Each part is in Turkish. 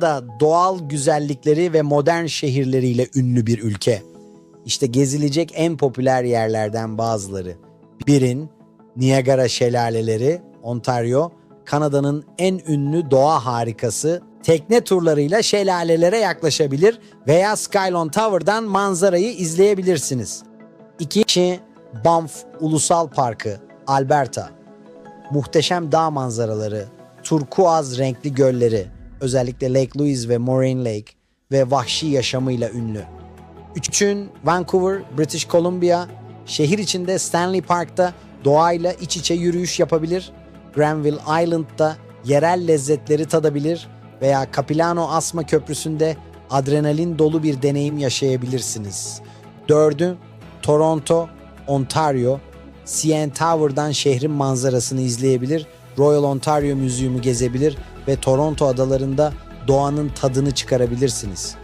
da doğal güzellikleri ve modern şehirleriyle ünlü bir ülke. İşte gezilecek en popüler yerlerden bazıları. Birin Niagara Şelaleleri, Ontario, Kanada'nın en ünlü doğa harikası. Tekne turlarıyla şelalelere yaklaşabilir veya Skylon Tower'dan manzarayı izleyebilirsiniz. İki Banff Ulusal Parkı, Alberta. Muhteşem dağ manzaraları, turkuaz renkli gölleri, özellikle Lake Louise ve Moraine Lake ve vahşi yaşamıyla ünlü. Üçün Vancouver, British Columbia, şehir içinde Stanley Park'ta doğayla iç içe yürüyüş yapabilir. Granville Island'da yerel lezzetleri tadabilir veya Capilano Asma Köprüsü'nde adrenalin dolu bir deneyim yaşayabilirsiniz. Dördü Toronto, Ontario, CN Tower'dan şehrin manzarasını izleyebilir, Royal Ontario Müzeyumu gezebilir ve Toronto adalarında doğanın tadını çıkarabilirsiniz.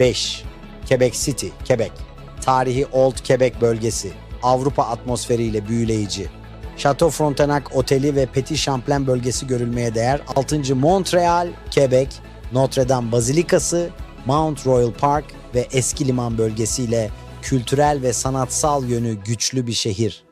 5. Quebec City, Quebec. Tarihi Old Quebec bölgesi. Avrupa atmosferiyle büyüleyici. Chateau Frontenac Oteli ve Petit Champlain bölgesi görülmeye değer. 6. Montreal, Quebec. Notre Dame Bazilikası, Mount Royal Park ve eski liman bölgesiyle kültürel ve sanatsal yönü güçlü bir şehir.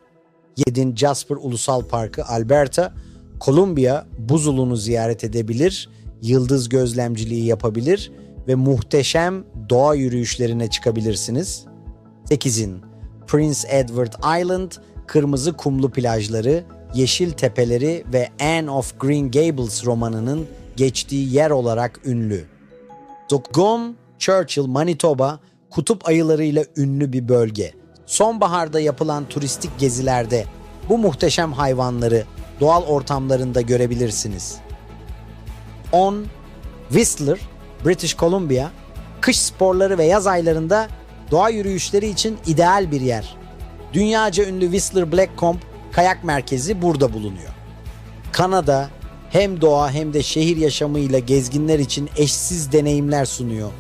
7. Jasper Ulusal Parkı Alberta, Columbia buzulunu ziyaret edebilir, yıldız gözlemciliği yapabilir ve muhteşem doğa yürüyüşlerine çıkabilirsiniz. 8'in Prince Edward Island, kırmızı kumlu plajları, yeşil tepeleri ve Anne of Green Gables romanının geçtiği yer olarak ünlü. Tugum, Churchill, Manitoba kutup ayılarıyla ünlü bir bölge. Sonbaharda yapılan turistik gezilerde bu muhteşem hayvanları doğal ortamlarında görebilirsiniz. 10. Whistler, British Columbia, kış sporları ve yaz aylarında doğa yürüyüşleri için ideal bir yer. Dünyaca ünlü Whistler Blackcomb kayak merkezi burada bulunuyor. Kanada hem doğa hem de şehir yaşamıyla gezginler için eşsiz deneyimler sunuyor.